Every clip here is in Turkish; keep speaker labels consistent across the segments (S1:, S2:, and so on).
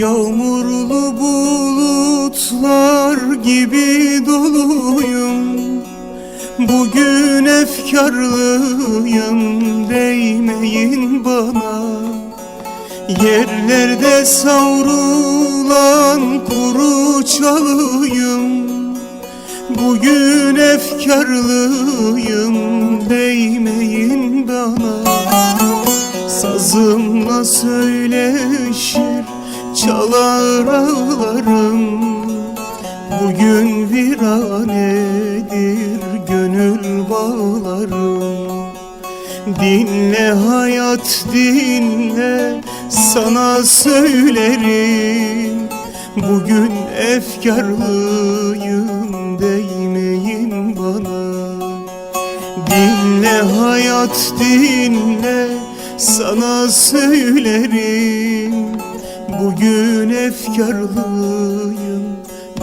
S1: Yağmurlu bulutlar gibi doluyum Bugün efkarlıyım değmeyin bana. Yerlerde savrulan kuru çalıyım. Bugün efkarlıyım değmeyin bana. Sazımla söyleşir çalar ağlarım. Bugün viranedir gönül Dinle hayat dinle sana söylerim. Bugün efkarlıyım değmeyin bana. Dinle hayat dinle sana söylerim. Bugün efkarlıyım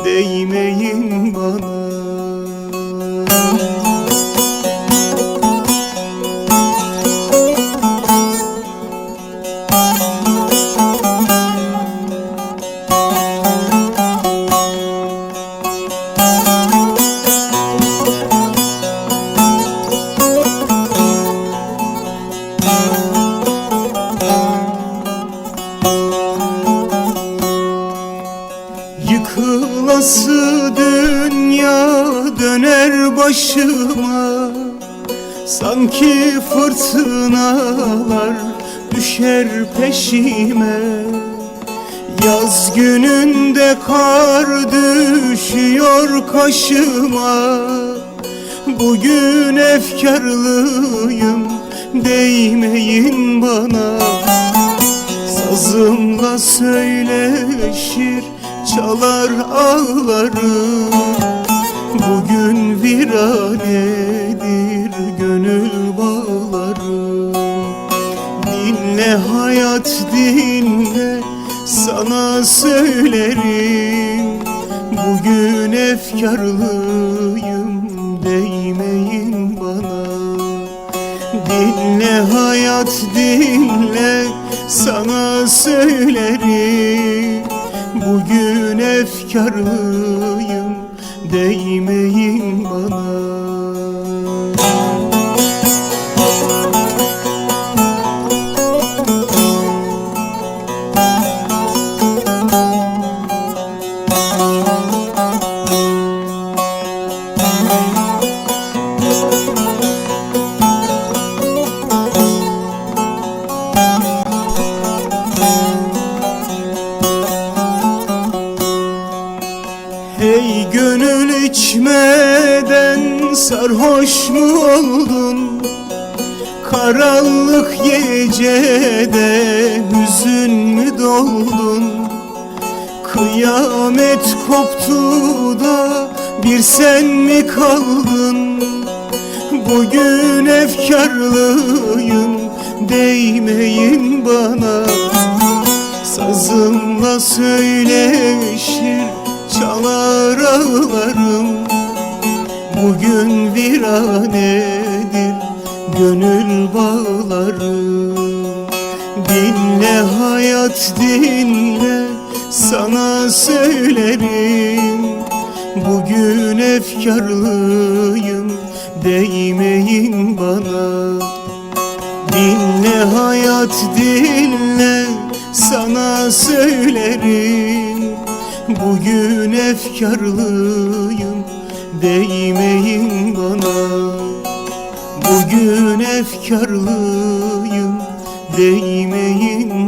S1: değmeyin bana Yıkılası dünya döner başıma. Sanki fırtınalar düşer peşime. Yaz gününde kar düşüyor kaşıma. Bugün efkarlıyım değmeyin bana. Sazımla söyleşir çalar ağlarım. Bugün viranedir dinle sana söylerim. Bugün efkarlıyım değmeyin bana. Dinle hayat dinle sana söylerim. Bugün efkarlıyım değmeyin bana içmeden sarhoş mu oldun? Karanlık gecede hüzün mü doldun? Kıyamet koptu da bir sen mi kaldın? Bugün efkarlıyım değmeyin bana Sazımla söyleşir bağlarım Dinle hayat dinle sana söylerim. Bugün efkarlıyım değmeyin bana. Dinle hayat dinle sana söylerim. Bugün efkarlıyım değmeyin bana Bugün efkarlıyım değmeyin.